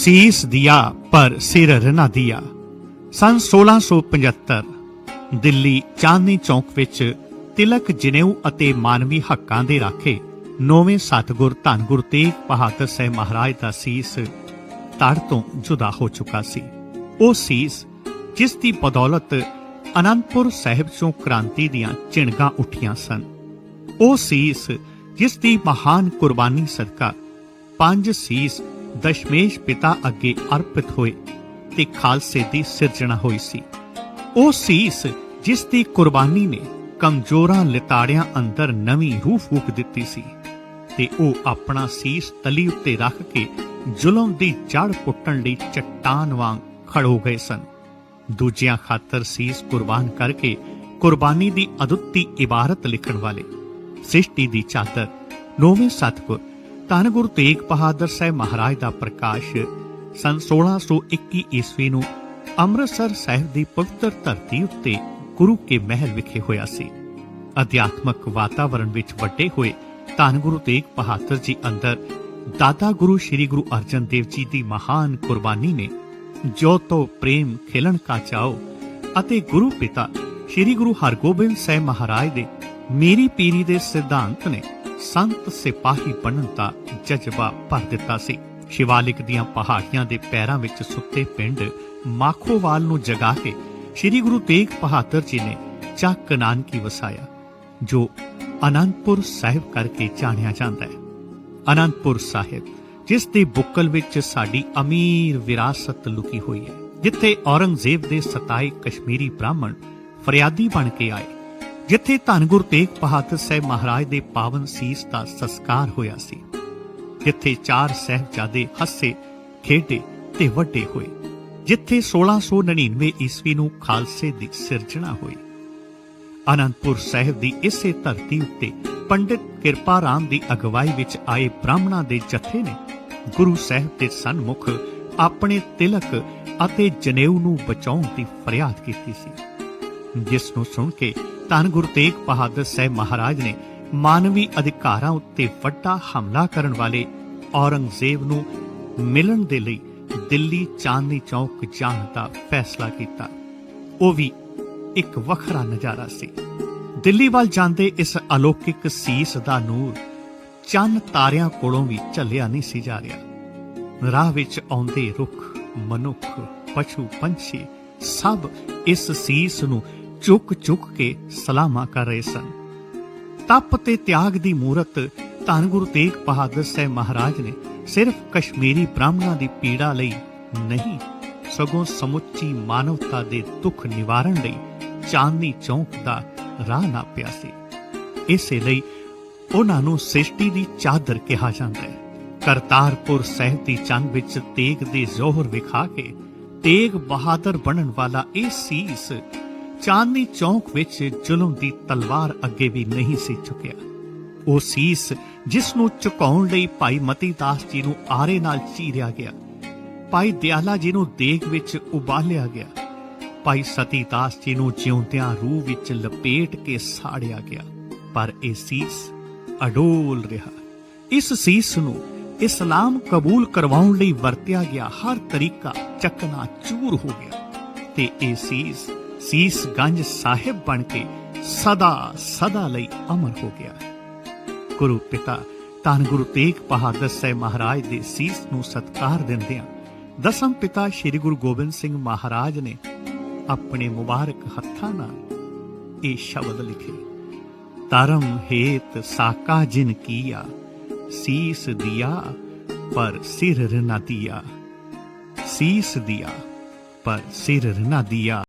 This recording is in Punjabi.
ਸੀਸ ਦਿਆ ਪਰ ਸਿਰ ਨ ਦਿਆ। ਸਨ 1675 ਦਿੱਲੀ ਚਾਂਦਨੀ ਚੌਕ ਵਿੱਚ ਤਿਲਕ ਜਨੇਊ ਅਤੇ ਮਾਨਵੀ ਹੱਕਾਂ ਦੇ ਰਾਖੇ ਨੌਵੇਂ ਸਤਗੁਰ ਧੰਨ ਗੁਰੂ ਤੇਗ ਬਹਾਦਰ ਸਾਹਿਬ ਮਹਾਰਾਜ ਦਾ ਸੀਸ ਤੜ ਤੋਂ ਜੁਦਾ ਹੋ ਚੁੱਕਾ ਸੀ। ਉਹ ਸੀਸ ਜਿਸ ਦੀ ਬਦੌਲਤ ਅਨੰਦਪੁਰ ਸਾਹਿਬ ਚੋਂ ਕ੍ਰਾਂਤੀ ਦੀਆਂ ਝਿਣਗਾਂ ਉੱਠੀਆਂ ਸਨ। ਉਹ ਸੀਸ ਜਿਸ ਦੀ ਮਹਾਨ ਕੁਰਬਾਨੀ ਸਦਕਾ ਪੰਜ ਸੀਸ ਦਸ਼ਮੇਸ਼ ਪਿਤਾ ਅੱਗੇ ਅਰਪਿਤ ਹੋਏ ਤੇ ਖਾਲਸੇ ਦੀ ਸਿਰਜਣਾ ਹੋਈ ਸੀ। ਉਹ ਸੀਸ ਜਿਸ ਦੀ ਕੁਰਬਾਨੀ ਨੇ ਕਮਜ਼ੋਰਾਂ ਲਿਤਾੜਿਆਂ ਅੰਦਰ ਨਵੀਂ ਰੂਹ ਫੂਕ ਦਿੱਤੀ ਸੀ ਤੇ ਉਹ ਆਪਣਾ ਸੀਸ ਤਲੀ ਉੱਤੇ ਰੱਖ ਕੇ ਜ਼ੁਲਮ ਦੀ ਜੜ ਪੁੱਟਣ ਲਈ ਚੱਟਾਨ ਵਾਂਗ ਖੜੋ ਗਏ ਸਨ। ਦੂਜਿਆਂ ਖਾਤਰ ਸੀਸ ਕੁਰਬਾਨ ਕਰਕੇ ਕੁਰਬਾਨੀ ਦੀ ਅਦੁੱਤੀ ਇਬਾਰਤ ਲਿਖਣ ਵਾਲੇ, ਸ੍ਰਿਸ਼ਟੀ ਦੀ ਚਾਦਰ, ਨੌਵੇਂ ਸਤਗੁਰ ਧੰਨ ਗੁਰੂ ਤੇਗ ਬਹਾਦਰ ਸਾਹਿਬ ਮਹਾਰਾਜ ਦਾ ਪ੍ਰਕਾਸ਼ ਸਨ 1621 ਈਸਵੀ ਨੂੰ ਅੰਮ੍ਰਿਤਸਰ ਸਾਹਿਬ ਦੀ ਪਵਿੱਤਰ ਧਰਤੀ ਉੱਤੇ ਗੁਰੂ ਕੇ ਮਹਿਲ ਵਿਖੇ ਹੋਇਆ ਸੀ। ਅਧਿਆਤਮਕ ਵਾਤਾਵਰਣ ਵਿੱਚ ਵੱਡੇ ਹੋਏ ਧੰਨ ਗੁਰੂ ਤੇਗ ਬਹਾਦਰ ਜੀ ਅੰਦਰ ਦਾਦਾ ਗੁਰੂ ਸ੍ਰੀ ਗੁਰੂ ਅਰਜਨ ਦੇਵ ਜੀ ਦੀ ਮਹਾਨ ਕੁਰਬਾਨੀ ਨੇ ਜੋ ਤੋ ਪ੍ਰੇਮ, ਖਿਲਣ ਕਾ ਚਾਓ ਅਤੇ ਗੁਰੂ ਪਿਤਾ ਸ੍ਰੀ ਗੁਰੂ ਹਰਗੋਬਿੰਦ ਸਾਹਿਬ ਮਹਾਰਾਜ ਦੇ ਮੇਰੀ ਪੀਰੀ ਦੇ ਸਿਧਾਂਤ ਨੇ ਸੰਤ ਸਿਪਾਹੀ ਬਣਨ ਦਾ ਜਜ਼ਬਾ ਭਰ ਦਿੱਤਾ ਸੀ। ਸ਼ਿਵਾਲਿਕ ਦੀਆਂ ਪਹਾੜੀਆਂ ਦੇ ਪੈਰਾਂ ਵਿੱਚ ਸੁੱਤੇ ਪਿੰਡ ਮਾਖੋਵਾਲ ਨੂੰ ਜਗਾ ਕੇ ਸ੍ਰੀ ਗੁਰੂ ਤੇਗ ਬਹਾਦਰ ਜੀ ਨੇ ਚੱਕ ਨਾਨਕੀ ਵਸਾਇਆ, ਜੋ ਅਨੰਦਪੁਰ ਸਾਹਿਬ ਕਰਕੇ ਜਾਣਿਆ ਜਾਂਦਾ ਹੈ। ਅਨੰਦਪੁਰ ਸਾਹਿਬ, ਜਿਸ ਦੇ ਬੁੱਕਲ ਵਿੱਚ ਸਾਡੀ ਅਮੀਰ ਵਿਰਾਸਤ ਲੁਕੀ ਹੋਈ ਹੈ, ਜਿੱਥੇ ਔਰੰਗਜ਼ੇਬ ਦੇ ਸਤਾਏ ਕਸ਼ਮੀਰੀ ਬ੍ਰਾਹਮਣ ਫਰਿਆਦੀ ਬਣ ਕੇ ਆਏ। ਜਿੱਥੇ ਧੰਨ ਗੁਰੂ ਤੇਗ ਬਹਾਦਰ ਸਾਹਿਬ ਮਹਾਰਾਜ ਦੇ ਪਾਵਨ ਸੀਸ ਦਾ ਸੰਸਕਾਰ ਹੋਇਆ ਸੀ, ਜਿੱਥੇ ਚਾਰ ਸਹਿਬਜ਼ਾਦੇ ਹੱਸੇ, ਖੇਡੇ ਤੇ ਵੱਡੇ ਹੋਏ, ਜਿੱਥੇ 1699 ਈਸਵੀ ਨੂੰ ਖਾਲਸੇ ਦੀ ਸਿਰਜਣਾ ਹੋਈ। ਅਨੰਦਪੁਰ ਸਾਹਿਬ ਦੀ ਇਸੇ ਧਰਤੀ ਉੱਤੇ ਪੰਡਿਤ ਕਿਰਪਾ ਰਾਮ ਦੀ ਅਗਵਾਈ ਵਿੱਚ ਆਏ ਬ੍ਰਾਹਮਣਾਂ ਦੇ ਜਥੇ ਨੇ ਗੁਰੂ ਸਾਹਿਬ ਦੇ ਸਨਮੁਖ ਆਪਣੇ ਤਿਲਕ ਅਤੇ ਜਨੇਊ ਨੂੰ ਬਚਾਉਣ ਦੀ ਫਰਿਆਦ ਕੀਤੀ ਸੀ। ਜਿਸ ਨੂੰ ਸੁਣ ਕੇ ਧੰਨ ਗੁਰੂ ਤੇਗ ਬਹਾਦਰ ਸਾਹਿਬ ਮਹਾਰਾਜ ਨੇ ਮਾਨਵੀ ਅਧਿਕਾਰਾਂ ਉੱਤੇ ਵੱਡਾ ਹਮਲਾ ਕਰਨ ਵਾਲੇ ਔਰੰਗਜ਼ੇਬ ਨੂੰ ਮਿਲਣ ਦੇ ਲਈ ਦਿੱਲੀ ਚਾਂਦਨੀ ਚੌਕ ਜਾਣ ਦਾ ਫੈਸਲਾ ਕੀਤਾ। ਉਹ ਵੀ ਇੱਕ ਵੱਖਰਾ ਨਜ਼ਾਰਾ ਸੀ। ਦਿੱਲੀ ਵੱਲ ਜਾਂਦੇ ਇਸ ਅਲੌਕਿਕ ਸੀਸ ਦਾ ਨੂਰ ਚੰਨ ਤਾਰਿਆਂ ਕੋਲੋਂ ਵੀ ਝੱਲਿਆ ਨਹੀਂ ਸੀ ਜਾ ਰਿਹਾ। ਰਾਹ ਵਿੱਚ ਆਉਂਦੇ ਰੁੱਖ, ਮਨੁੱਖ, ਪਸ਼ੂ, ਪੰਛੀ ਸਭ ਇਸ ਸੀਸ ਨੂੰ ਚੁੱਕ ਚੁੱਕ ਕੇ ਸਲਾਮਾਂ ਕਰ ਰਹੇ ਸਨ। ਤਪ ਤੇ ਤਿਆਗ ਦੀ ਮੂਰਤ ਧੰਨ ਗੁਰੂ ਤੇਗ ਬਹਾਦਰ ਸਾਹਿਬ ਮਹਾਰਾਜ ਨੇ ਸਿਰਫ ਕਸ਼ਮੀਰੀ ਬ੍ਰਾਹਮਣਾਂ ਦੀ ਪੀੜਾ ਲਈ ਨਹੀਂ, ਸਗੋਂ ਸਮੁੱਚੀ ਮਾਨਵਤਾ ਦੇ ਦੁੱਖ ਨਿਵਾਰਣ ਲਈ ਚਾਂਦਨੀ ਚੌਕ ਦਾ ਰਾਹ ਨਾਪਿਆ ਸੀ। ਇਸੇ ਲਈ ਉਹਨਾਂ ਨੂੰ ਸ੍ਰਿਸ਼ਟੀ ਦੀ ਚਾਦਰ ਕਿਹਾ ਜਾਂਦਾ ਹੈ। ਕਰਤਾਰਪੁਰ ਸਾਹਿਬ ਦੀ ਜੰਗ ਵਿੱਚ ਤੇਗ ਦੇ ਜ਼ੋਹਰ ਵਿਖਾ ਕੇ ਤੇਗ ਬਹਾਦਰ ਬਣਨ ਵਾਲਾ ਇਹ ਸੀਸ ਚਾਂਦਨੀ ਚੌਂਕ ਵਿੱਚ ਜ਼ੁਲਮ ਦੀ ਤਲਵਾਰ ਅੱਗੇ ਵੀ ਨਹੀਂ ਸੀ ਝੁਕਿਆ। ਉਹ ਸੀਸ ਜਿਸ ਨੂੰ ਝੁਕਾਉਣ ਲਈ ਭਾਈ ਮਤੀ ਦਾਸ ਜੀ ਨੂੰ ਆਰੇ ਨਾਲ ਚੀਰਿਆ ਗਿਆ, ਭਾਈ ਦਿਆਲਾ ਜੀ ਨੂੰ ਦੇਗ ਵਿੱਚ ਉਬਾਲਿਆ ਗਿਆ, ਭਾਈ ਸਤੀ ਦਾਸ ਜੀ ਨੂੰ ਜਿਉਂਦਿਆਂ ਰੂਹ ਵਿੱਚ ਲਪੇਟ ਕੇ ਸਾੜਿਆ ਗਿਆ, ਪਰ ਇਹ ਸੀਸ ਅਡੋਲ ਰਿਹਾ। ਇਸ ਸੀਸ ਨੂੰ ਇਸਲਾਮ ਕਬੂਲ ਕਰਵਾਉਣ ਲਈ ਵਰਤਿਆ ਗਿਆ, ਹਰ ਤਰੀਕਾ ਚੱਕਨਾ ਚੂਰ ਹੋ ਗਿਆ ਤੇ ਇਹ ਸੀਸ ਸੀਸ ਗੰਜ ਸਾਹਿਬ ਬਣ ਕੇ ਸਦਾ ਸਦਾ ਲਈ ਅਮਰ ਹੋ ਗਿਆ। ਗੁਰੂ ਪਿਤਾ, ਧੰਨ ਗੁਰੂ ਤੇਗ ਬਹਾਦਰ ਸਾਹਿਬ ਮਹਾਰਾਜ ਦੇ ਸੀਸ ਨੂੰ ਸਤਕਾਰ ਦਿੰਦਿਆਂ ਦਸਮ ਪਿਤਾ ਸ੍ਰੀ ਗੁਰੂ ਗੋਬਿੰਦ ਸਿੰਘ ਮਹਾਰਾਜ ਨੇ ਆਪਣੇ ਮੁਬਾਰਕ ਹੱਥਾਂ ਨਾਲ ਇਹ ਸ਼ਬਦ ਲਿਖੇ, ਧਰਮ ਹੇਤ ਸਾਕਾ ਜਿਨ ਕੀਆ, ਸੀਸ ਦਿਆ ਪਰ ਸਿਰ ਨ ਦਿਆ, ਸੀਸ ਦਿਆ ਪਰ ਸਿਰ ਨ ਦਿਆ।